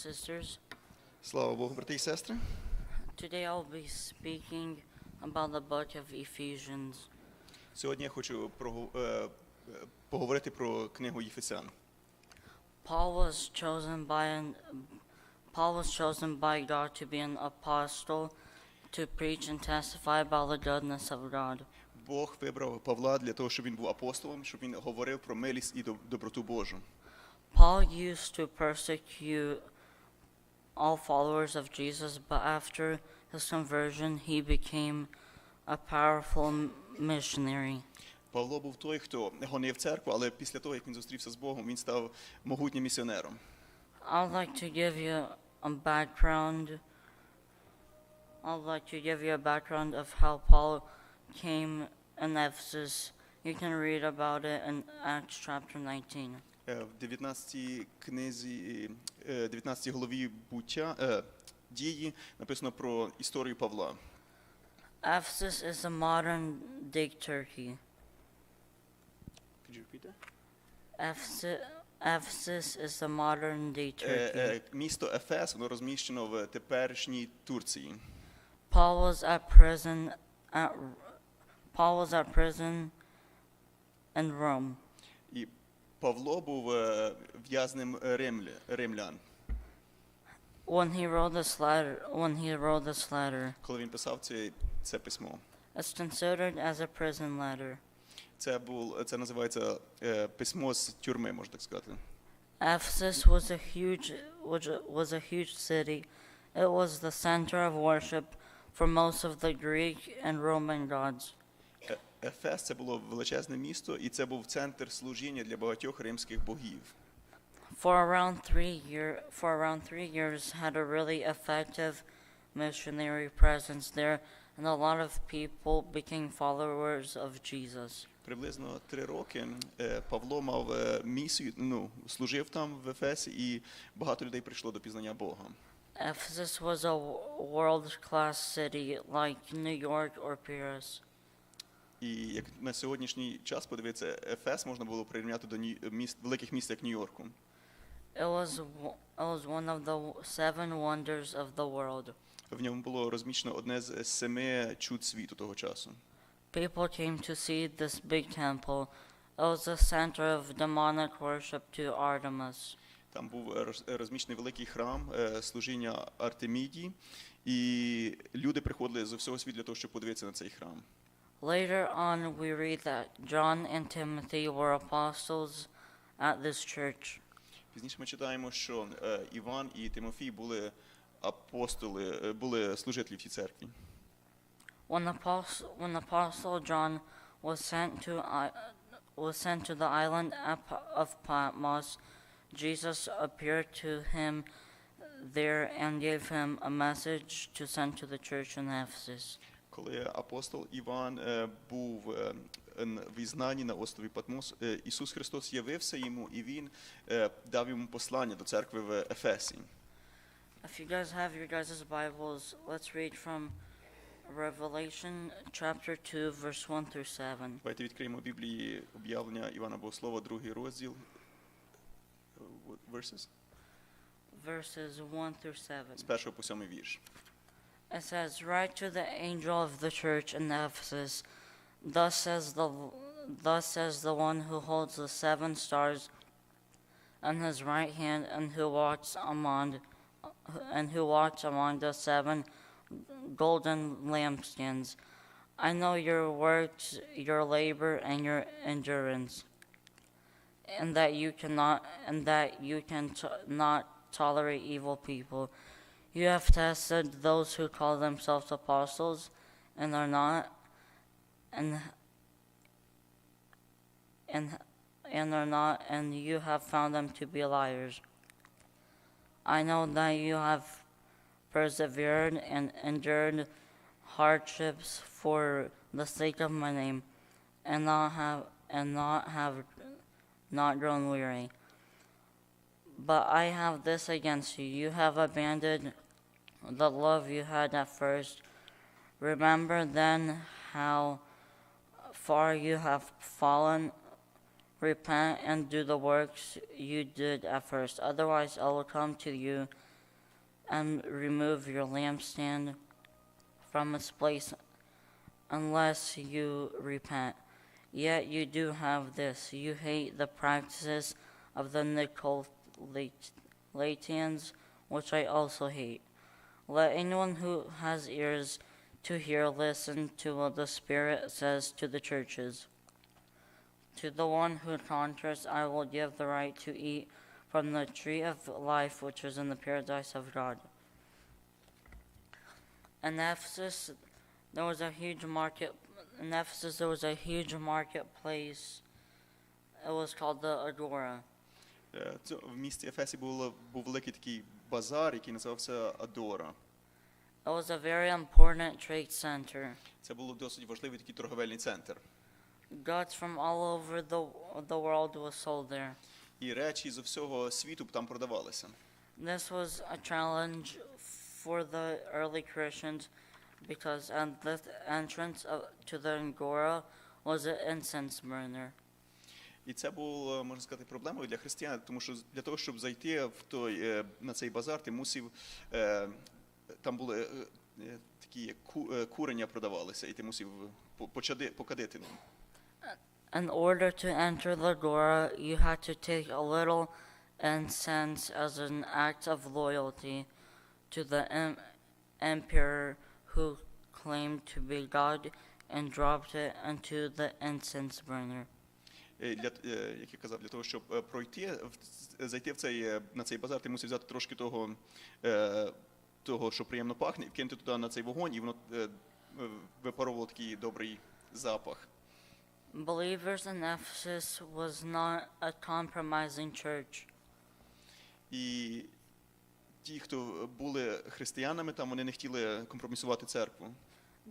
sisters. Слава Богу, брати і сестри. Today I'll be speaking about the book of Ephesians. Сьогодні я хочу прогу- е, е, поговорити про книгу Єфесян. Paul was chosen by an Paul was chosen by God to be an apostle to preach and testify about the goodness of God. Бог вибрав Павла для того, щоб він був апостолом, щоб він говорив про милість і доб- доброту Божу. Paul used to persecute all followers of Jesus, but after his conversion, he became a powerful m- missionary. Павло був той, хто гонив церкву, але після того, як він зустрівся з Богом, він став могутнім місіонером. I'd like to give you a background. I'd like to give you a background of how Paul came in Ephesus. You can read about it in Acts chapter 19. Е, В 19 книзі, е, 19 главі буття е, дії написано про історію Павла. Ephesus is a modern day Turkey. Could you repeat Ephesus, Ephesus is the modern day Е, Turkey. е, Місто Ефес воно розміщено в теперішній Турції. Paul was at prison at Paul was at prison in Rome. І Павло був е, в'язнем римля, римлян. When he wrote this letter, when he wrote this letter, Коли він писав це, це письмо, it's considered as a prison letter. це був це називається е, письмо з тюрми, можна так сказати. Ephesus was a huge was a, was a huge city. It was the center of worship for most of the Greek and Roman gods. Е- Ефес це було величезне місто, і це був центр служіння для багатьох римських богів. For around three year for around three years had a really effective missionary presence there, and a lot of people became followers of Jesus. Приблизно три роки е, Павло мав е, місію, ну служив там в Ефесі, і багато людей прийшло до пізнання Бога. Ephesus was a world class city like New York or Paris. І як на сьогоднішній час подивитися, Ефес можна було прирівняти до міст великих міст як Нью-Йорку. It was it was one of the seven wonders of the world. В ньому було розміщено одне з семи чуд світу того часу. People came to see this big temple. It was the center of demonic worship to Artemis. Там був е, е, розміщений великий храм е, служіння Артеміді, і люди приходили з всього світу для того, щоб подивитися на цей храм. Later on, we read that John and Timothy were apostles at this church. Пізніше ми читаємо, що е, Іван і Тимофій були апостоли, е, були служителі в цій церкві. When Apostle, when Apostle John was sent to I, was sent to the island Ap- of Patmos, Jesus appeared to him there and gave him a message to send to the church in Ephesus. Коли апостол Іван е, був е, в Ізнані на острові Патмос, е, Ісус Христос явився йому, і Він дав йому послання до церкви в Ефесі. If you guys have your guys' Bibles, let's read from Revelation chapter 2, verse 1 through 7. Давайте відкриємо Біблії об'явлення Івана Богослова, другий розділ. Verses? Verses 1 through 7. З першого по сьомий вірш. It says, Write to the angel of the church in Ephesus, thus says the thus says the one who holds the seven stars in his right hand and who walks among and who walks among the seven golden lampstands. I know your works, your labor, and your endurance, and that you cannot and that you can not tolerate evil people. You have tested those who call themselves apostles and are not, and and and are not, and you have found them to be liars. I know that you have persevered and endured hardships for the sake of my name, and not have and not have not grown weary. But I have this against you. You have abandoned the love you had at first. Remember then how far you have fallen. Repent and do the works you did at first. Otherwise, I will come to you and remove your lampstand from its place unless you repent. Yet you do have this you hate the practices of the Nicolaitans, which I also hate. Let anyone who has ears to hear listen to what the Spirit says to the churches. To the one who conquers, I will give the right to eat from the tree of life which is in the paradise of God. In Ephesus, there was a huge market. In Ephesus, there was a huge marketplace. It was called the Agora. Е, Це в місті Ефесі було, був великий такий базар, який називався Адора. It was a very important trade center. Це був досить важливий такий торговельний центр. Goods from all over the, the world was sold there. І речі з усього світу там продавалися. This was a challenge for the early Christians because at the entrance of, to the Angora was an incense burner. І це було, можна сказати, проблемою для християн, тому що для того, щоб зайти в той, е, на цей базар, ти мусив. е, Там були е, такі курення продавалися, і ти мусив по- почади- покадити ним. In order to enter the Agora, you had to take a little incense as an act of loyalty to the em- emperor who claimed to be God and dropped it into the incense burner. Е, Для, е, як я казав, для того, щоб е, пройти, зайти в цей, на цей базар, ти мусив взяти трошки того, того, що приємно пахне, і кинути туди на цей вогонь, і воно випаровувало такий добрий запах. Believers in Ephesus was not a compromising church. І ті, хто були християнами, там вони не хотіли компромісувати церкву.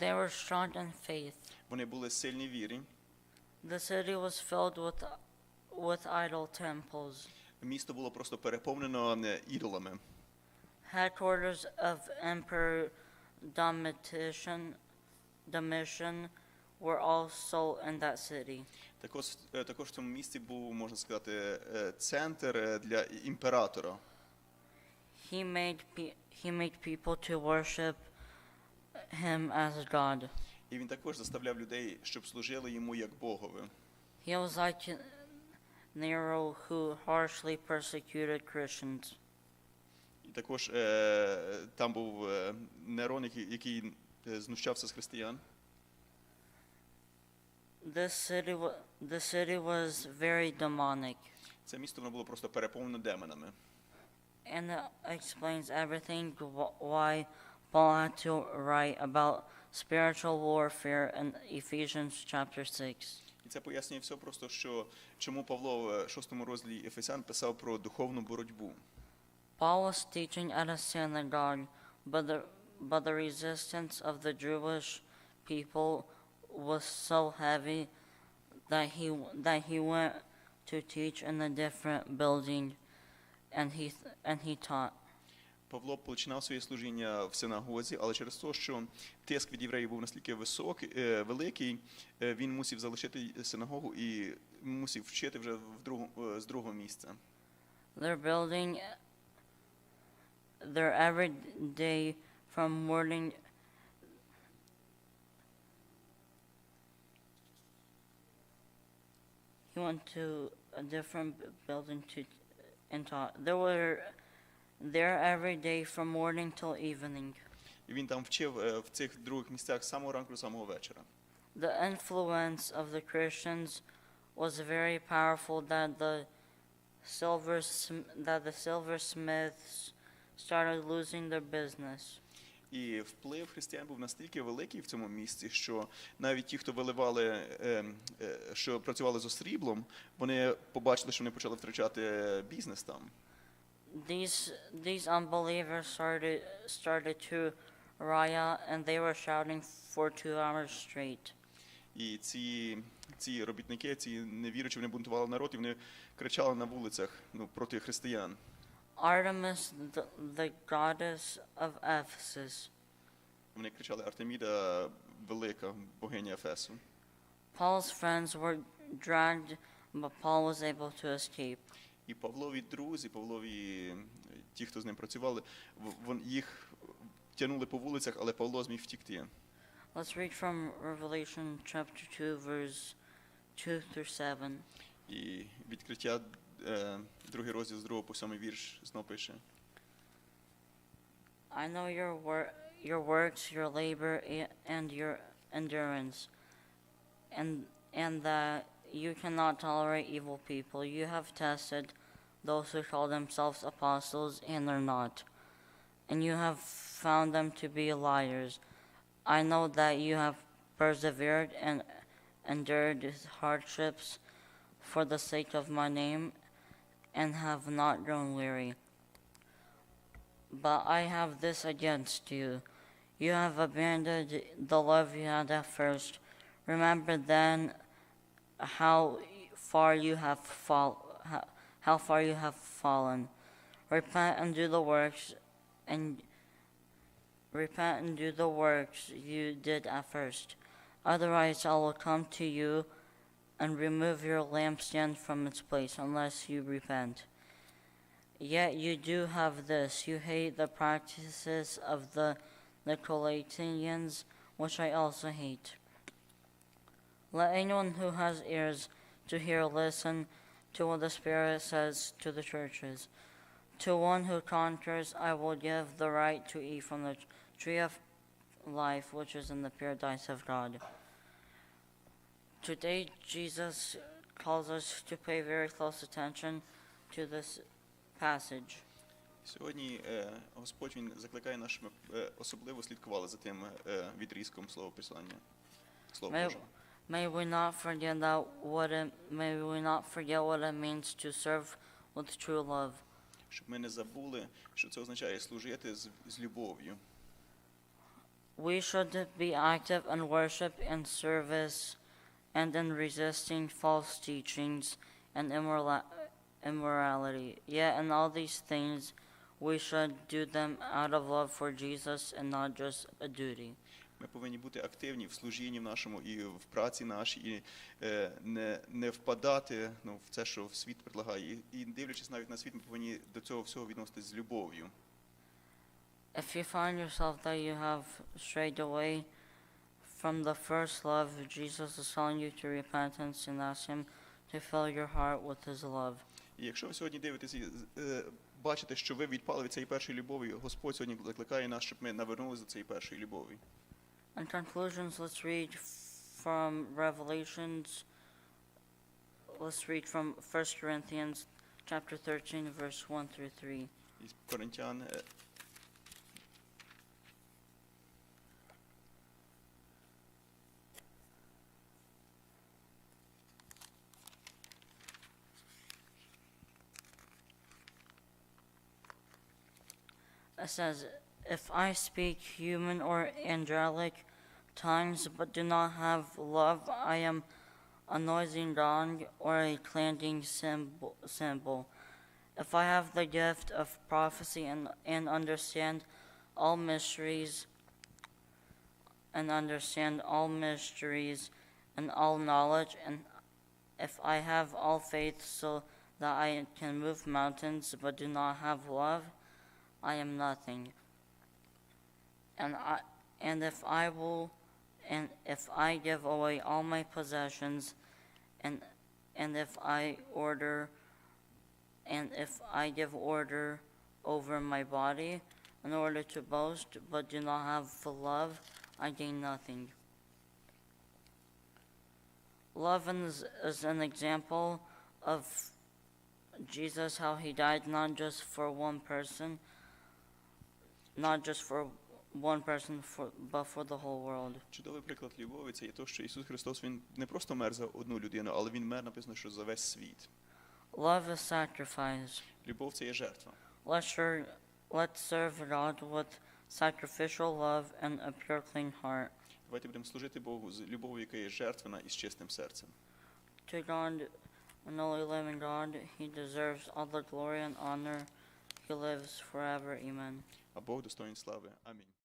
They were strong in faith. Вони були сильні в вірі. The city was filled with, with idol temples. Місто було просто переповнено е, ідолами. Headquarters of Emperor Domitian, Domitian were also in that city. Також, е, також в цьому місті був, можна сказати, е, центр е, для імператора. He made, pe- he made people to worship him as God. І він також заставляв людей, щоб служили йому як Богові. He was like Nero, who harshly persecuted Christians. І також е, там був е, Нерон, який, який е, знущався з християн. This city, wa- the city was very demonic, Це місто воно було просто переповнене демонами. and it explains everything wh- why Paul had to write about spiritual warfare in Ephesians chapter 6. І це пояснює все просто, що чому Павло в е, шостому розділі Ефесян писав про духовну боротьбу. Paul was teaching at a synagogue, but the, but the resistance of the Jewish people was so heavy that he, that he went to teach in a different building and he, th- and he taught. Павло починав своє служіння в синагозі, але через те, що тиск від євреїв був настільки високий, е, великий, е, він мусив залишити синагогу і мусив вчити вже в другу, е, з другого місця. Their building, their every day from morning he went to a different building to and taught. There were there every day from morning till evening. І він там вчив е, в цих других місцях з самого ранку до самого вечора. The influence of the Christians was very powerful that the silver that the silversmiths started losing their business. І вплив християн був настільки великий в цьому місці, що навіть ті, хто виливали, е, е, що працювали з сріблом, вони побачили, що вони почали втрачати е, бізнес там. These these unbelievers started started to riot and they were shouting for two hours straight. І ці, ці робітники, ці невіручі, вони бунтували народ, і вони кричали на вулицях ну, проти християн. Artemis, the, the goddess of Ephesus. Вони кричали Артеміда велика, богиня Ефесу. Paul's friends were dragged, but Paul was able to escape. І Павлові друзі, Павлові ті, хто з ним працювали, вон- їх тягнули по вулицях, але Павло зміг втікти. Let's read from Revelation chapter 2, verse 2 through 7. І відкриття, е, другий розділ з 2 по 7 вірш знов пише. I know your wor- your works, your labor, and your endurance, and and that you cannot tolerate evil people. You have tested those who call themselves apostles and are not, and you have found them to be liars. I know that you have persevered and endured hardships for the sake of my name, and have not grown weary. But I have this against you. You have abandoned the love you had at first. Remember then how far you have fall, how, how far you have fallen. Repent and do the works and repent and do the works you did at first. Otherwise I will come to you and remove your lampstand from its place unless you repent. Yet you do have this you hate the practices of the Nicolaitans, which I also hate. Let anyone who has ears to hear listen to what the Spirit says to the churches. To one who conquers, I will give the right to eat from the tree of life, which is in the paradise of God. Today, Jesus calls us to pay very close attention to this passage. Сьогодні е, Господь він закликає нас, щоб ми е, особливо слідкували за тим е, відрізком слова Писання. Слова May, Божого. may we not forget that what it, may we not forget what it means to serve with true love. Щоб ми не забули, що це означає служити з, з любов'ю. We should be active in worship and service and in resisting false teachings and immorala- immorality. Yet in all these things, we should do them out of love for Jesus and not just a duty. Ми повинні бути активні в служінні в нашому і в праці нашій, і е, не, не впадати ну, в це, що світ предлагає. І, і дивлячись навіть на світ, ми повинні до цього всього відноситись з любов'ю. If you find yourself that you have strayed away from the first love, Jesus is calling you to repentance and ask Him to fill your heart with His love. І якщо ви сьогодні дивитесь і е, бачите, що ви відпали від цієї першої любові, Господь сьогодні закликає нас, щоб ми навернулися до цієї першої любові. In conclusions, let's read from Revelations. Let's read from 1 Corinthians chapter 13, verse 1 through 3. Iz Korintian eh, It says, if I speak human or angelic tongues but do not have love, I am a noisy gong or a clanging cymbal. If I have the gift of prophecy and, and understand all mysteries, and understand all mysteries and all knowledge, and if I have all faith so that I can move mountains but do not have love, I am nothing. And I and if I will and if I give away all my possessions and and if I order and if I give order over my body in order to boast but do not have the love, I gain nothing. Love is, is an example of Jesus, how he died not just for one person, not just for one person, for, but for the whole world. чудовий приклад любові це є те, що Ісус Христос Він не просто мер за одну людину, але Він мер написано, що за весь світ. Love is sacrifice. Любов це є жертва. Let's, ser- let's serve God with sacrificial love and a pure, clean heart. Давайте будемо служити Богу з любов'ю, яка є жертвена і з чистим серцем. To God, an only living God, He deserves all the glory and honor. He lives forever. Amen. А Бог достоїн слави. Амінь.